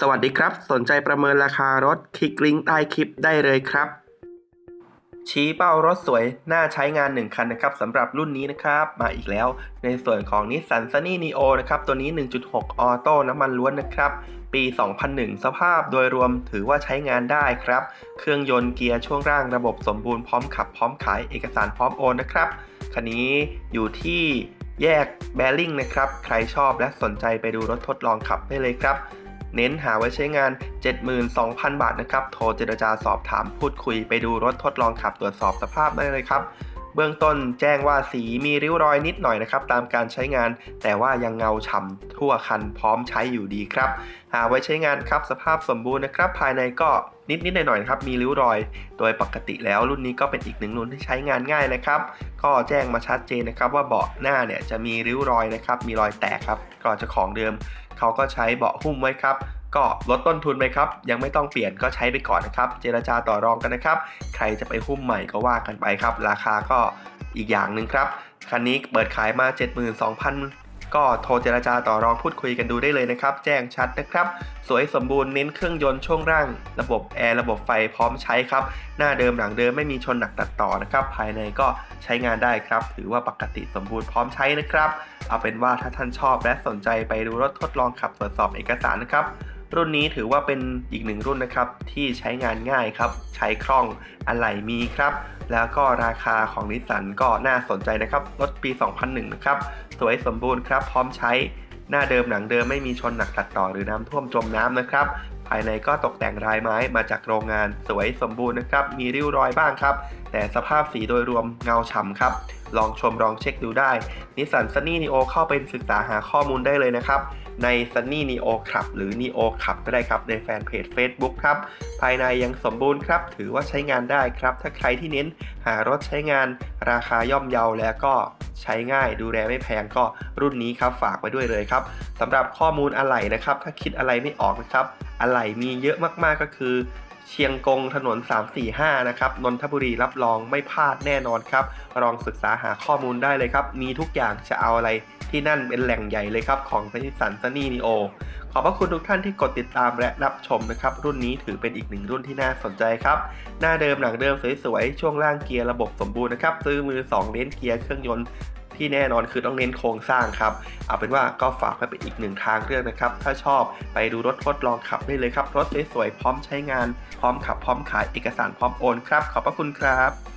สวัสดีครับ สนใจประเมินราคารถคลิกลิงก์ใต้คลิปได้เลยครับ ชี้เป้ารถสวย น่าใช้งาน 1 คันนะครับสำหรับรุ่นนี้นะครับ มาอีกแล้วในส่วนของ Nissan Sunny Neo นะครับ ตัวนี้ 1.6 ออโต้น้ำมันล้วนนะครับ ปี 2001 สภาพโดยรวมถือว่าใช้งานได้ครับ เครื่องยนต์เกียร์ช่วงล่างระบบสมบูรณ์พร้อมขับพร้อมขายเอกสารพร้อมโอนนะครับคันนี้อยู่ที่แยกแบริ่งนะครับ ใครชอบและสนใจไปดูรถทดลองขับได้เลยครับ เน้นหาไว้ใช้งาน 72,000 บาทนะครับ โทรเจรจาสอบถามพูดคุยไปดูรถทดลองขับตรวจสอบสภาพได้เลยครับ เบื้องต้นแจ้งว่าสีมีริ้วรอยนิดหน่อยนะครับ ตามการใช้งาน แต่ว่ายังเงาฉ่ำทั่วคันพร้อมใช้อยู่ดีครับ หาไว้ใช้งานครับสภาพสมบูรณ์นะครับ ภายในก็นิดนิดหน่อยๆนะครับมีริ้วรอย โดยปกติแล้วรุ่นนี้ก็เป็นอีกหนึ่งรุ่นที่ใช้งานง่ายนะครับ ก็แจ้งมาชัดเจนนะครับ ว่าเบาะหน้าเนี่ยจะมีริ้วรอยนะครับ มีรอยแตกครับก่อนจะของเดิม เขาก็ใช้เบาะหุ้มไว้ครับ ก็ลดต้นทุนไปครับ ยังไม่ต้องเปลี่ยนก็ใช้ไปก่อนนะครับ เจรจาต่อรองกันนะครับ ใครจะไปหุ้มใหม่ก็ว่ากันไปครับ ราคาก็อีกอย่างหนึ่งครับ คันนี้เปิดขายมา 72,000 ก็โทรเจรจาต่อรองพูดคุยกันดูได้เลยนะครับ แจ้งชัดนะครับ สวยสมบูรณ์เน้นเครื่องยนต์ช่วงล่าง ระบบแอร์ระบบไฟพร้อมใช้ครับ หน้าเดิมหลังเดิมไม่มีชนหนักตัดต่อนะครับ ภายในก็ใช้งานได้ครับ ถือว่าปกติสมบูรณ์พร้อมใช้นะครับ เอาเป็นว่าถ้าท่านชอบและสนใจไปดูรถทดลองขับตรวจสอบเอกสารนะครับ รุ่นนี้ถือว่าเป็นอีกหนึ่งรุ่นนะครับ ที่ใช้งานง่ายครับ ใช้คล่องอะไหล่มีครับ แล้วก็ราคาของนิสสันก็น่าสนใจนะครับ รถปี 2001 นะครับ สวยสมบูรณ์ครับ พร้อมใช้หน้าเดิมหนังเดิมไม่มีชนหนักตัดต่อหรือน้ำท่วมจมน้ำนะครับ ภายในก็ตกแต่งลายไม้มาจากโรงงานสวยสมบูรณ์นะครับ มีริ้วรอยบ้างครับ แต่สภาพสีโดยรวมเงาฉ่ำครับ ลองชมลองเช็คดูได้นิสสันซันนี่นีโอเข้าไปศึกษาหาข้อมูลได้เลยนะครับ ใน Sunny Neo Club หรือ Neo Club ก็ได้ครับ ในแฟนเพจ Facebook ครับ ภายในยังสมบูรณ์ครับ ถือว่าใช้งานได้ครับ ถ้าใครที่เน้นหารถใช้งาน ราคาย่อมเยาแล้วก็ใช้ง่ายดูแลไม่แพงก็รุ่นนี้ครับฝากไว้ด้วยเลยครับสำหรับข้อมูลอะไหล่นะครับ ถ้าคิดอะไรไม่ออกนะครับอะไหล่มีเยอะมากๆก็คือ เชียงกงถนน 345 นะครับ นนทบุรีรับรองไม่พลาดแน่นอนครับ ลองศึกษาหาข้อมูลได้เลยครับ มีทุกอย่างจะเอาอะไรที่นั่นเป็นแหล่งใหญ่เลยครับ ของนิสสันซันนี่นีโอ ขอบพระคุณทุกท่านที่กดติดตามและรับชมนะครับ รุ่นนี้ถือเป็นอีกหนึ่งรุ่นที่น่าสนใจครับ หน้าเดิมหลังเดิมสวยๆ ช่วงล่างเกียร์ระบบสมบูรณ์นะครับ ซื้อมือ 2เน้นเกียร์เครื่องยนต์ ที่แน่นอนคือต้องเน้นโครงสร้างครับ เอาเป็นว่าก็ฝากไว้เป็นอีกหนึ่งทางเลือกนะครับ ถ้าชอบไปดูรถทดลองขับได้เลยครับ รถสวยๆพร้อมใช้งาน พร้อมขับพร้อมขายเอกสารพร้อมโอนครับ ขอบพระคุณครับ